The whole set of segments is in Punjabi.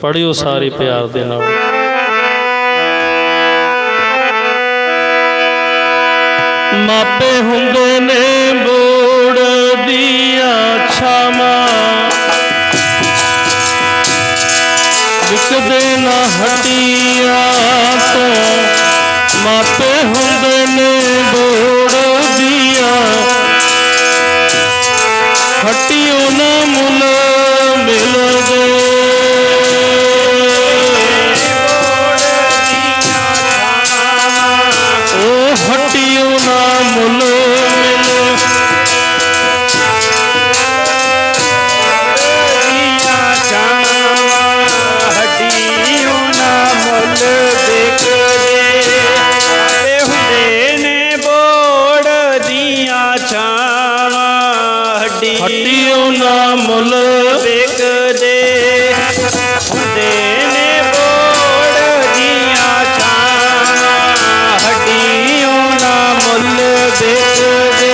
ਪੜਿਓ ਸਾਰੇ ਪਿਆਰ ਦੇ ਨਾਲ। ਮਾਪੇ ਹੁੰਦੇ ਨੇ ਬੋੜ ਦੀਆਂ ਛਾਵਾਂ। ਵਿਕਦੇ ਨਾ ਹਟੀਆਂ ਤੋਂ। ਮਾਪੇ ਹਟਿਓ ਨਾ ਮੁੱਲ ਵੇਖਦੇ ਹੁੰਦੇ ਨੇ ਬੋੜ ਦੀਆਂ ਛਾਵਾਂ ਹੱਡੀਆਂ ਨਾ ਮੁੱਲ ਵੇਖਦੇ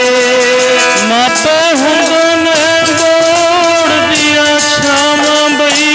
ਮਾਪੇ ਹੁੰਦੇ ਨੇ ਬੋੜ ਦੀਆਂ ਛਾਵਾਂ ਬਈ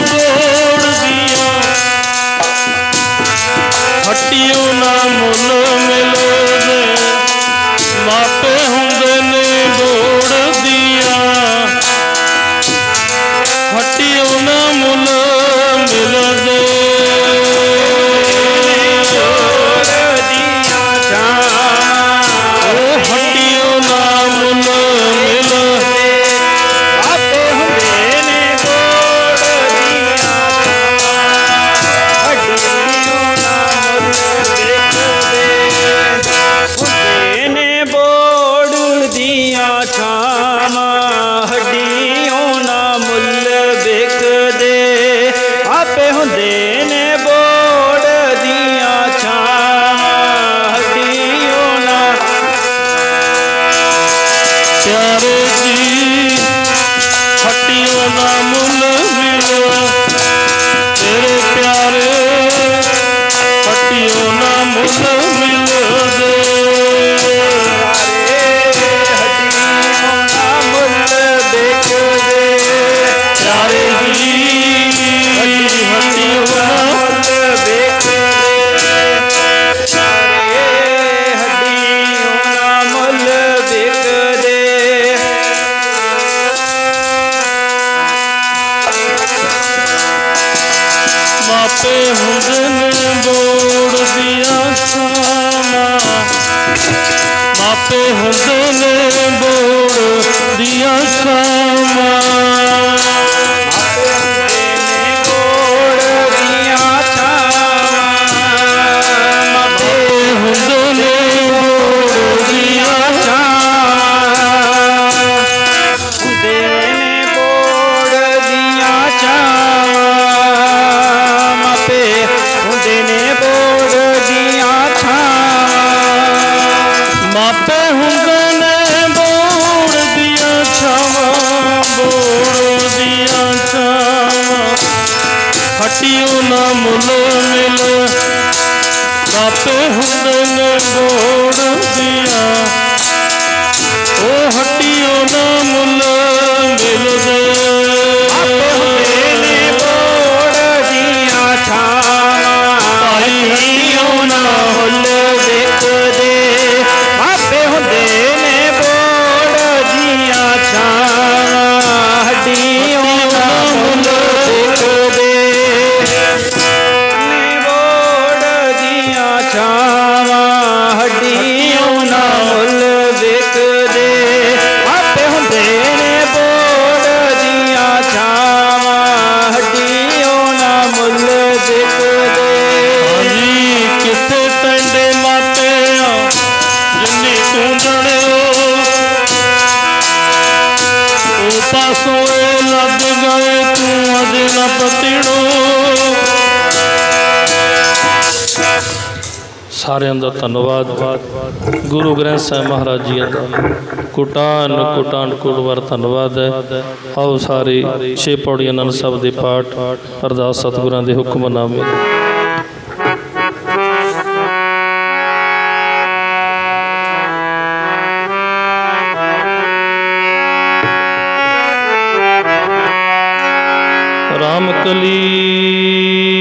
ਮਾਪੇ ਹੁੰਦੇ ਨੇ ਬੋੜ ਦੀਆਂ ਛਾਵਾਂ ਮਾਪੇ ਹੁੰਦੇ ਨੇ ਬੋੜ ਹਟਿਓ ਨਾ ਮੁੱਲ ਮਿਲ। ਮਾਪੇ ਹੁੰਦੇ ਨੇ ਬੋੜ ਦੀਆਂ। ਉਹ ਹਟਿਓ ਸਾਰਿਆਂ ਦਾ ਧੰਨਵਾਦ। ਗੁਰੂ ਗ੍ਰੰਥ ਸਾਹਿਬ ਮਹਾਰਾਜ ਜੀ ਦਾ ਕੋਟਾਨ ਕੋਟਾਨ ਕੋਟਵਰ ਧੰਨਵਾਦ ਹੈ। ਆਓ ਸਾਰੇ ਛੇ ਪੌੜੀਆਂ ਨਾਲ ਸਭ ਦੇ ਪਾਠ ਅਰਦਾਸ ਸਤਿਗੁਰਾਂ ਦੇ ਹੁਕਮਨਾਮੇ ਰਾਮ ਕਲੀ